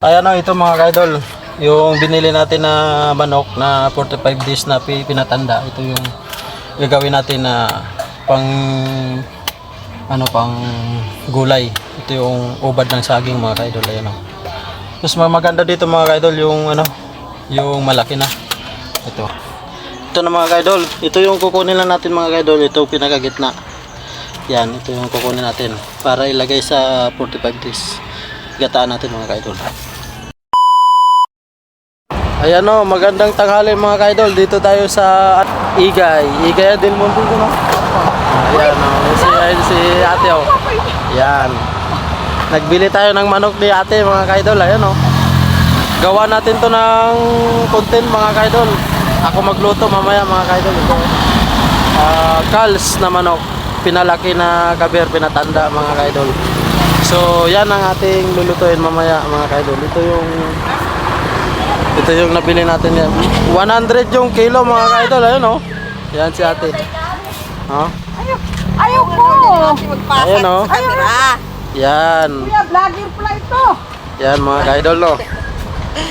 Ayan o, ito mga kaidol. Yung binili natin na manok na 45 days na pi- pinatanda. Ito yung gagawin natin na pang ano pang gulay. Ito yung ubad ng saging mga kaidol. Ayan o. Tapos mga maganda dito mga kaidol yung ano yung malaki na. Ito. Ito na mga kaidol. Ito yung kukunin lang natin mga kaidol. Ito pinakagitna. Yan, ito yung kukunin natin para ilagay sa 45 days. Gataan natin mga kaidol. Ayan o, magandang tanghali mga kaidol. Dito tayo sa Igay. Igay del Mundo ko no? Ayan o, si, ayun si ate o. Yan. Nagbili tayo ng manok ni ate mga kaidol. Ayan o. Gawa natin to ng content mga kaidol. Ako magluto mamaya mga kaidol. Ito. Ah, Kals na manok. Pinalaki na kabir, pinatanda mga kaidol. So, yan ang ating lulutuin mamaya mga kaidol. Ito yung ito yung nabili natin yan. 100 yung kilo mga kaidol. Ayun oh. Yan si ate. Oh. Ayaw ko! Ayan oh. Yan. Kuya, vlogger pala ito! Yan mga kaidol no.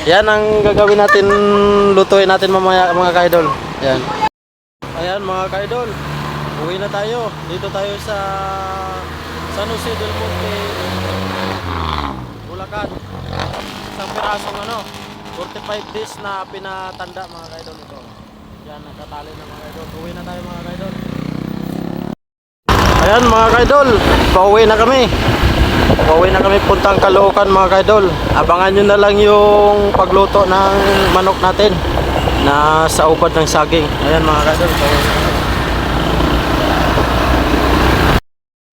Yan ang gagawin natin, lutuin natin mamaya mga kaidol. Yan. Ayan mga kaidol. Uwi na tayo. Dito tayo sa San Jose del Monte, Bulacan. Isang pirasong ano, 45 days na pinatanda mga kaidol ito. Yan, nakatali na mga kaidol. Uwi na tayo mga kaidol. Ayan mga kaidol, pauwi na kami. Pauwi na kami puntang Caloocan mga kaidol. Abangan nyo na lang yung pagluto ng manok natin na sa ubad ng saging. Ayan mga kaidol. pauwi.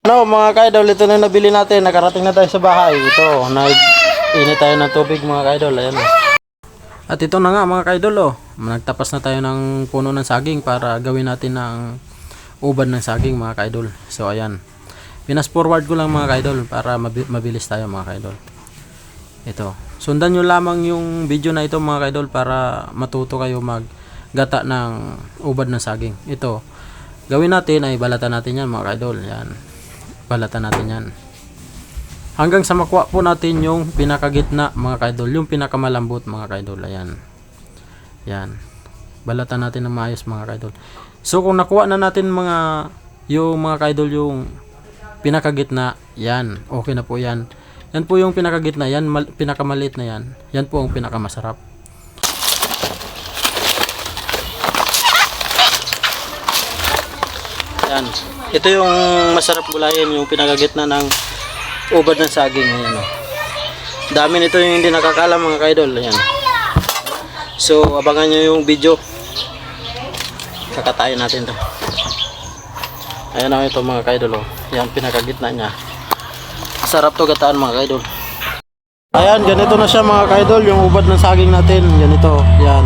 Ano mga kaidol, ito na nabili natin. Nakarating na tayo sa bahay. Ito, nag-init tayo ng tubig mga kaidol. Ayan. At ito na nga mga kaidol oh. Nagtapas na tayo ng puno ng saging para gawin natin ng ubad ng saging mga kaidol. So ayan. Pinas forward ko lang mga kaidol para mabi- mabilis tayo mga kaidol. Ito. Sundan nyo lamang yung video na ito mga kaidol para matuto kayo maggata ng ubad ng saging. Ito. Gawin natin ay balatan natin yan mga kaidol. Yan. Balatan natin yan. Hanggang sa makuha po natin yung pinakagitna mga kaidol. Yung pinakamalambot mga kaidol. Ayan. Yan. Balatan natin ng maayos mga kaidol. So kung nakuha na natin mga yung mga kaidol yung pinakagitna, yan. Okay na po yan. Yan po yung pinakagitna, yan mal, pinakamaliit na yan. Yan po ang pinakamasarap. Yan. Ito yung masarap gulayin, yung pinakagitna ng ubad ng saging. Ayan, oh. Dami nito yung hindi nakakalam mga kaidol. Ayan. So, abangan nyo yung video. Kakatayin natin to. Ayan na ito mga kaidol. Oh. Yan, pinakagitna niya. Sarap to gataan mga kaidol. Ayan, ganito na siya mga kaidol. Yung ubad ng saging natin. Ganito. Yan.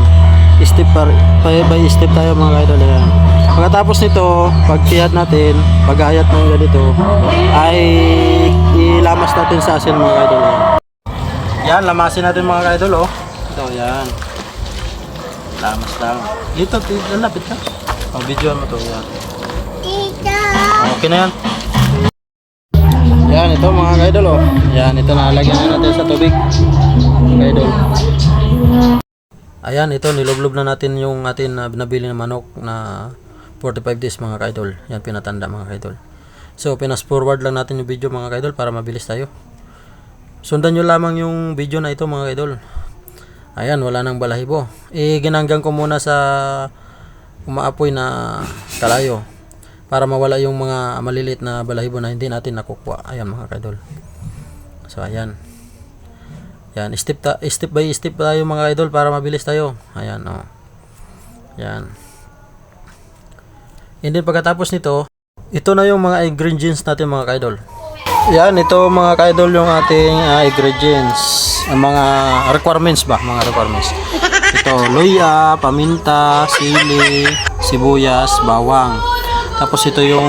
Step by, by step tayo mga kaidol. Ayan. Pagkatapos nito, pagtiyad natin, pag-ayat ng ganito, ay ilamas natin sa asin mga kaidol. Ayan. Yan, lamasin natin mga kaidol. Oh. Ito, yan. Lamas lang. Dito, dito, lapit ka. Oh, video mo to. Yan. Okay na yan. Yan, ito mga kaidol oh. Yan, ito nalagyan na natin sa tubig. Kaidol. Ayan, ito niloblob na natin yung atin na nabili na manok na 45 days mga kaidol. Yan, pinatanda mga kaidol. So, pinas forward lang natin yung video mga kaidol para mabilis tayo. Sundan nyo lamang yung video na ito mga kaidol. Ayan, wala nang balahibo. Eh, ginanggang ko muna sa umaapoy na kalayo para mawala yung mga maliliit na balahibo na hindi natin nakukuha. Ayan mga kaidol. So, ayan. Yan, step, ta step by step tayo mga idol para mabilis tayo. Ayan, oh. Yan. And then pagkatapos nito, ito na yung mga ingredients natin mga kaidol. Yan, ito mga kaidol yung ating ah, ingredients. Ang mga requirements ba? Mga requirements. Ito, luya, paminta, sili, sibuyas, bawang. Tapos ito yung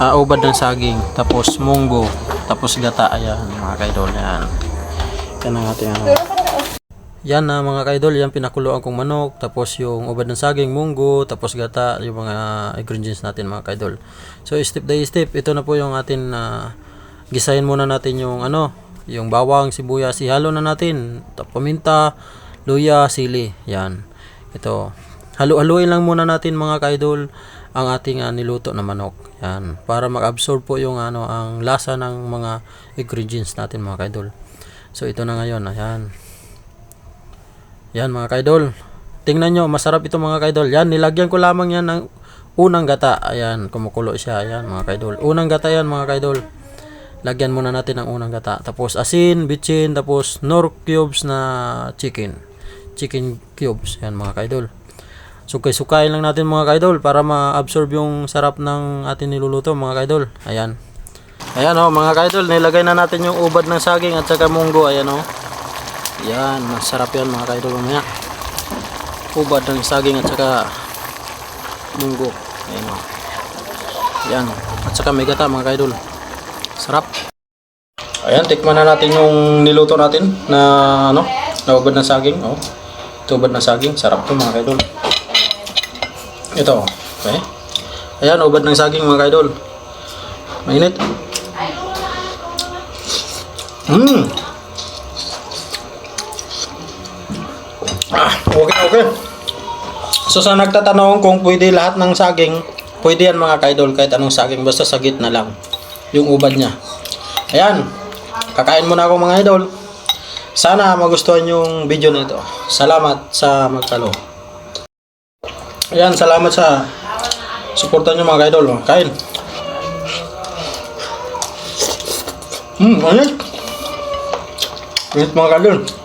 ah, ubad ng saging. Tapos munggo. Tapos gata. Ayan, mga kaidol. Yan. Yan ang ating ano. Yan na mga kaidol, yan pinakuluan kong manok, tapos yung ubad ng saging, munggo, tapos gata, yung mga ingredients natin mga kaidol. So step by step, ito na po yung atin na gisahin muna natin yung ano, Yung bawang, sibuyas, ihalo na natin. Tapos paminta, luya, sili. Yan. Ito. Halu-haluin lang muna natin mga kaidol ang ating ah, niluto na manok. Yan. Para mag-absorb po yung ano ang lasa ng mga ingredients natin mga kaidol. So ito na ngayon. Ayan. Yan mga kaidol. Tingnan nyo, masarap ito mga kaidol. Yan, nilagyan ko lamang yan ng unang gata. Ayan, kumukulo siya. Ayan mga kaidol. Unang gata yan mga kaidol. Lagyan muna natin ng unang gata. Tapos asin, bitchin, tapos nor cubes na chicken. Chicken cubes. Yan mga kaidol. Sukay-sukayin lang natin mga kaidol para ma-absorb yung sarap ng ating niluluto mga kaidol. Ayan. Ayan oh mga kaidol, nilagay na natin yung ubad ng saging at saka munggo. Ayan oh. Yan, masarap yan mga kaidol mamaya. Ubad ng saging at saka munggo. Ayan o. Yan. At saka may gata mga kaidol. Sarap. Ayan, tikman na natin yung niluto natin na ano, na ubad ng saging. Oh. Ito ubad ng saging. Sarap to mga kaidol. Ito. Okay. Ayan, ubad ng saging mga kaidol. Mainit. Mmm. Ah, okay, okay. So sa nagtatanong kung pwede lahat ng saging, pwede yan mga kaidol kahit anong saging basta sa gitna lang yung ubad niya. Ayan. Kakain muna ako mga idol. Sana magustuhan yung video nito. Salamat sa magtalo. Ayan, salamat sa suportan nyo mga idol. Kain. Hmm, ano? Init mga idol.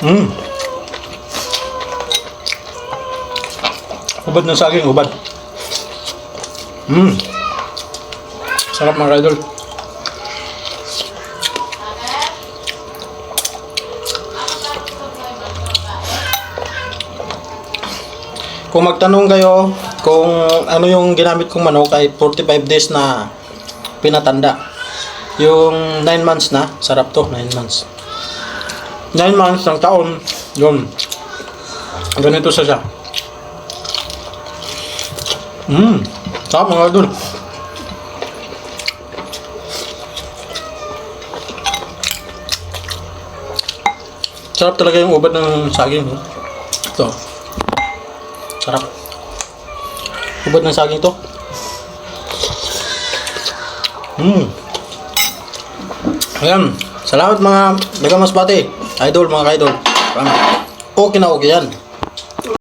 Hmm. Ubad ng saging, ubad. Hmm. Sarap mga idol. Kung magtanong kayo kung ano yung ginamit kong manok ay 45 days na pinatanda. Yung 9 months na, sarap to, 9 months. 9 months ng taon, yun. Ganito siya siya. Mmm, sarap mga idol. Sarap talaga yung ubad ng saging. No? Ito. Sarap. Ubad ng saging to. Mmm. Ayan. Salamat mga Mega Masbate. Idol, mga idol. Okay na okay yan.